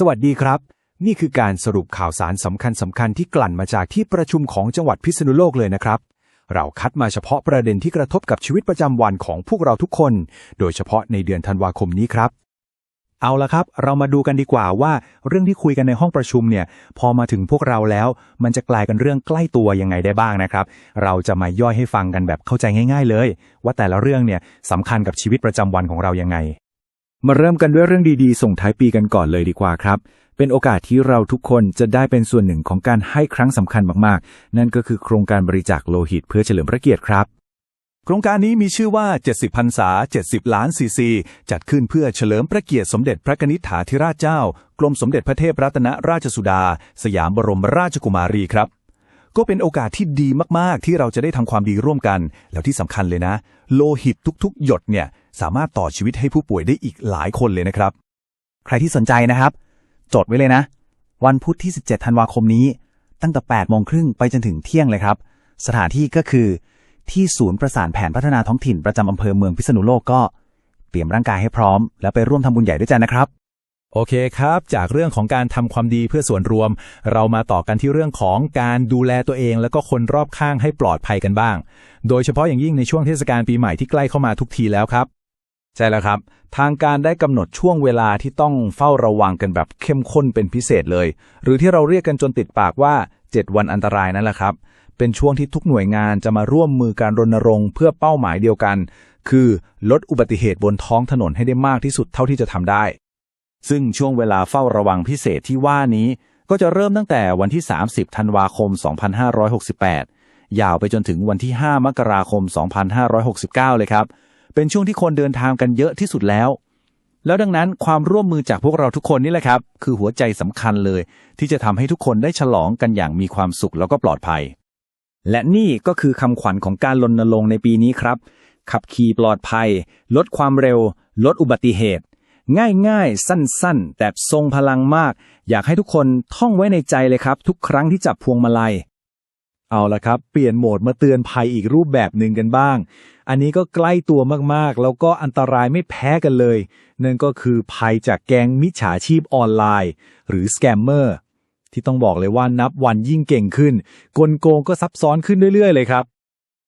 สวัสดีครับ นี่คือการสรุปข่าวสารสำคัญสำคัญที่กลั่นมาจากที่ประชุมของจังหวัดพิษณุโลกเลยนะครับ เราคัดมาเฉพาะประเด็นที่กระทบกับชีวิตประจำวันของพวกเราทุกคน โดยเฉพาะในเดือนธันวาคมนี้ครับ เอาละครับ เรามาดูกันดีกว่าว่า เรื่องที่คุยกันในห้องประชุมเนี่ย พอมาถึงพวกเราแล้ว มันจะกลายเป็นเรื่องใกล้ตัวยังไงได้บ้างนะครับ เราจะมาย่อยให้ฟังกันแบบเข้าใจง่าย ๆ เลย ว่าแต่ละเรื่องเนี่ยสำคัญกับชีวิตประจำวันของเรายังไง มาเริ่มกันด้วยเรื่องดีๆ ส่งท้ายปีกันก่อนเลยดีกว่าครับ เป็นโอกาสที่เราทุกคนจะได้เป็นส่วนหนึ่งของการให้ครั้งสำคัญมากๆ นั่นก็คือโครงการบริจาคโลหิตเพื่อเฉลิมพระเกียรติครับ โครงการนี้มีชื่อว่า 70พรรษา 70 ล้านซีซี จัดขึ้นเพื่อเฉลิมพระเกียรติสมเด็จพระนิษฐาธิราชเจ้า กรมสมเด็จพระเทพรัตนราชสุดา สยามบรมราชกุมารีครับก็เป็นโอกาสที่ดีมาก ๆ ที่เราจะได้ทำความดีร่วมกัน แล้วที่สำคัญเลยนะ โลหิตทุก ๆ หยดเนี่ย สามารถต่อชีวิตให้ผู้ป่วยได้อีกหลายคนเลยนะครับ ใครที่สนใจนะครับ จดไว้เลยนะ วันพุธที่ 17 ธันวาคมนี้ ตั้งแต่8โมงครึ่งไปจนถึงเที่ยงเลยครับ สถานที่ก็คือที่ศูนย์ประสานแผนพัฒนาท้องถิ่นประจำอำเภอเมืองพิษณุโลกก็ เตรียมร่างกายให้พร้อม แล้วไปร่วมทำบุญใหญ่ด้วยกันนะครับ โอเคครับ จากเรื่องของการทำความดีเพื่อส่วนรวม เรามาต่อกันที่เรื่องของการดูแลตัวเอง แล้วก็คนรอบข้างให้ปลอดภัยกันบ้าง โดยเฉพาะอย่างยิ่งในช่วงเทศกาลปีใหม่ที่ใกล้เข้ามาทุกทีแล้วครับ ใช่แล้วครับ ทางการได้กำหนดช่วงเวลาที่ต้องเฝ้าระวังกันแบบเข้มข้นเป็นพิเศษเลย หรือที่เราเรียกกันจนติดปากว่า 7 วันอันตรายนั่นแหละครับ เป็นช่วงที่ทุกหน่วยงานจะมาร่วมมือการรณรงค์เพื่อเป้าหมายเดียวกัน คือลดอุบัติเหตุบนท้องถนนให้ได้มากที่สุดเท่าที่จะทำได้ ซึ่งช่วงเวลาเฝ้าระวังพิเศษที่ว่านี้ ก็จะเริ่มตั้งแต่วันที่ 30 ธันวาคม 2568 ยาวไปจนถึงวันที่ 5 มกราคม 2569 เลยครับ เป็นช่วงที่คนเดินทางกันเยอะที่สุดแล้ว แล้วดังนั้นความร่วมมือจากพวกเราทุกคนนี่แหละครับ คือหัวใจสำคัญเลย ที่จะทำให้ทุกคนได้ฉลองกันอย่างมีความสุขแล้วก็ปลอดภัย และนี่ก็คือคำขวัญของการรณรงค์ในปีนี้ครับ ขับขี่ปลอดภัย ลดความเร็ว ลดอุบัติเหตุง่ายๆ สั้นๆ แต่ทรงพลังมาก อยากให้ทุกคนท่องไว้ในใจเลยครับ ทุกครั้งที่จับพวงมาลัย เอาละครับ เปลี่ยนโหมดมาเตือนภัยอีกรูปแบบหนึ่งกันบ้าง อันนี้ก็ใกล้ตัวมากๆ แล้วก็อันตรายไม่แพ้กันเลย นั่นก็คือภัยจากแก๊งมิจฉาชีพออนไลน์ หรือสแกมเมอร์ที่ต้องบอกเลยว่านับวันยิ่งเก่งขึ้น กลโกงก็ซับซ้อนขึ้นเรื่อยๆ เลยครับ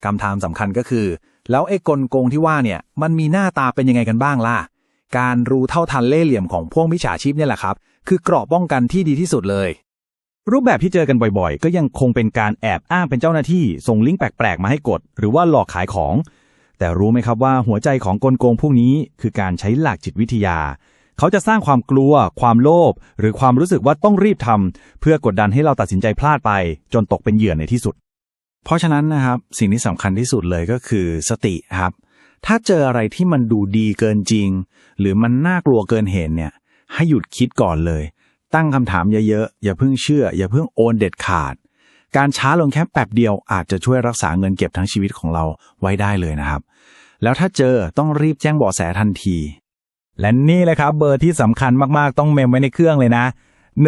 คำถามสำคัญก็คือ แล้วไอ้กลโกงที่ว่าเนี่ยมันมีหน้าตาเป็นยังไงกันบ้างล่ะการรู้เท่าทันเล่ห์เหลี่ยมของพวกมิจฉาชีพเนี่ยแหละครับ คือเกราะป้องกันที่ดีที่สุดเลย รูปแบบที่เจอกันบ่อยๆ ก็ยังคงเป็นการแอบอ้างเป็นเจ้าหน้าที่ ส่งลิงก์แปลกๆ มาให้กด หรือว่าหลอกขายของ แต่รู้ไหมครับว่าหัวใจของกลโกงพวกนี้คือการใช้หลักจิตวิทยา เขาจะสร้างความกลัว ความโลภหรือความรู้สึกว่าต้องรีบทำเพื่อกดดันให้เราตัดสินใจพลาดไป จนตกเป็นเหยื่อในที่สุด เพราะฉะนั้นนะครับสิ่งที่สำคัญที่สุดเลยก็คือสติครับ ถ้าเจออะไรที่มันดูดีเกินจริง หรือมันน่ากลัวเกินเห็นเนี่ยให้หยุดคิดก่อนเลย ตั้งคำถามเยอะๆอย่าเพิ่งเชื่อ อย่าเพิ่งโอนเด็ดขาด การช้าลงแค่แป๊บเดียวอาจจะช่วยรักษาเงินเก็บทั้งชีวิตของเราไว้ได้เลยนะครับ แล้วถ้าเจอต้องรีบแจ้งเบาะแสทันที และนี่แหละครับเบอร์ที่สำคัญมากๆ ต้องเมมไว้ในเครื่องเลยนะ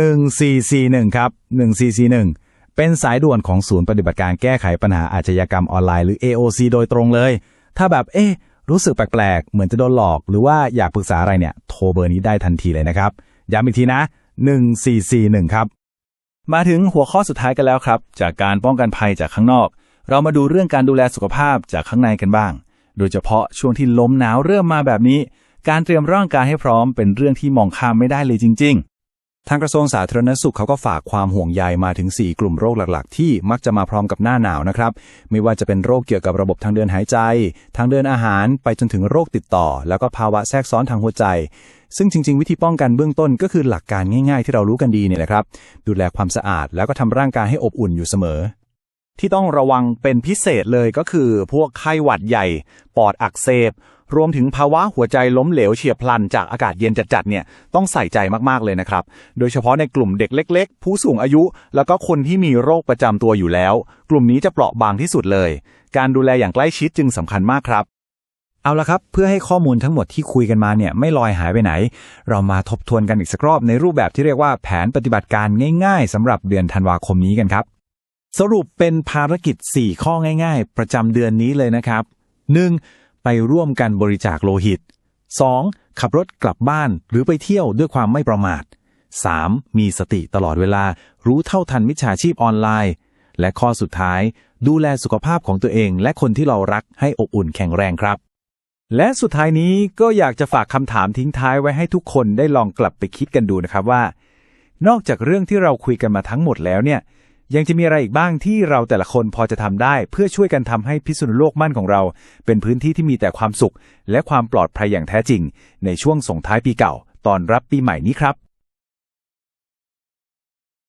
1441 ครับ 1441 เป็นสายด่วนของศูนย์ปฏิบัติการแก้ไขปัญหาอาชญากรรมออนไลน์หรือ AOC โดยตรงเลย ถ้าแบบเอ๊ะรู้สึกแปลกๆ เหมือนจะโดนหลอก หรือว่าอยากปรึกษาอะไรเนี่ย โทรเบอร์นี้ได้ทันทีเลยนะครับ ย้ำอีกทีนะ 1441 ครับ มาถึงหัวข้อสุดท้ายกันแล้วครับ จากการป้องกันภัยจากข้างนอก เรามาดูเรื่องการดูแลสุขภาพจากข้างในกันบ้าง โดยเฉพาะช่วงที่ลมหนาวเริ่มมาแบบนี้ การเตรียมร่างกายให้พร้อมเป็นเรื่องที่มองข้ามไม่ได้เลยจริงๆ ทางกระทรวงสาธารณสุขเขาก็ฝากความห่วงใยมาถึง 4 กลุ่มโรคหลักๆ ที่มักจะมาพร้อมกับหน้าหนาวนะครับ ไม่ว่าจะเป็นโรคเกี่ยวกับระบบทางเดินหายใจ ทางเดินอาหาร ไปจนถึงโรคติดต่อ แล้วก็ภาวะแทรกซ้อนทางหัวใจ ซึ่งจริง ๆ วิธีป้องกันเบื้องต้นก็คือหลักการง่าย ๆ ที่เรารู้กันดีเนี่ยแหละครับ ดูแลความสะอาดแล้วก็ทำร่างกายให้อบอุ่นอยู่เสมอ ที่ต้องระวังเป็นพิเศษเลยก็คือ พวกไข้หวัดใหญ่ ปอดอักเสบ รวมถึงภาวะหัวใจล้มเหลวเฉียบพลันจากอากาศเย็นจัดๆเนี่ยต้องใส่ใจมากๆเลยนะครับ โดยเฉพาะในกลุ่มเด็กเล็ก ๆ ผู้สูงอายุ แล้วก็คนที่มีโรคประจำตัวอยู่แล้ว กลุ่มนี้จะเปราะบางที่สุดเลย การดูแลอย่างใกล้ชิดจึงสำคัญมากครับเอาละครับ เพื่อให้ข้อมูลทั้งหมดที่คุยกันมาเนี่ยไม่ลอยหายไปไหน เรามาทบทวนกันอีกสักรอบในรูปแบบที่เรียกว่าแผนปฏิบัติการง่ายๆสำหรับเดือนธันวาคมนี้กันครับ สรุปเป็นภารกิจ 4 ข้อง่าย ๆ ประจำเดือนนี้เลยนะครับ 1. ไปร่วมกันบริจาคโลหิต 2. ขับรถกลับบ้านหรือไปเที่ยวด้วยความไม่ประมาท 3. มีสติตลอดเวลา รู้เท่าทันมิจฉาชีพออนไลน์ และข้อสุดท้าย ดูแลสุขภาพของตัวเอง และคนที่เรารักให้อบอุ่นแข็งแรงครับ และสุดท้ายนี้ก็อยากจะฝากคำถามทิ้งท้ายไว้ให้ทุกคนได้ลองกลับไปคิดกันดูนะครับว่า นอกจากเรื่องที่เราคุยกันมาทั้งหมดแล้วเนี่ย ยังจะมีอะไรอีกบ้างที่เราแต่ละคนพอจะทำได้ เพื่อช่วยกันทำให้พิษณุโลกมั่นของเรา เป็นพื้นที่ที่มีแต่ความสุข และความปลอดภัยอย่างแท้จริง ในช่วงส่งท้ายปีเก่า ตอนรับปีใหม่นี้ครับ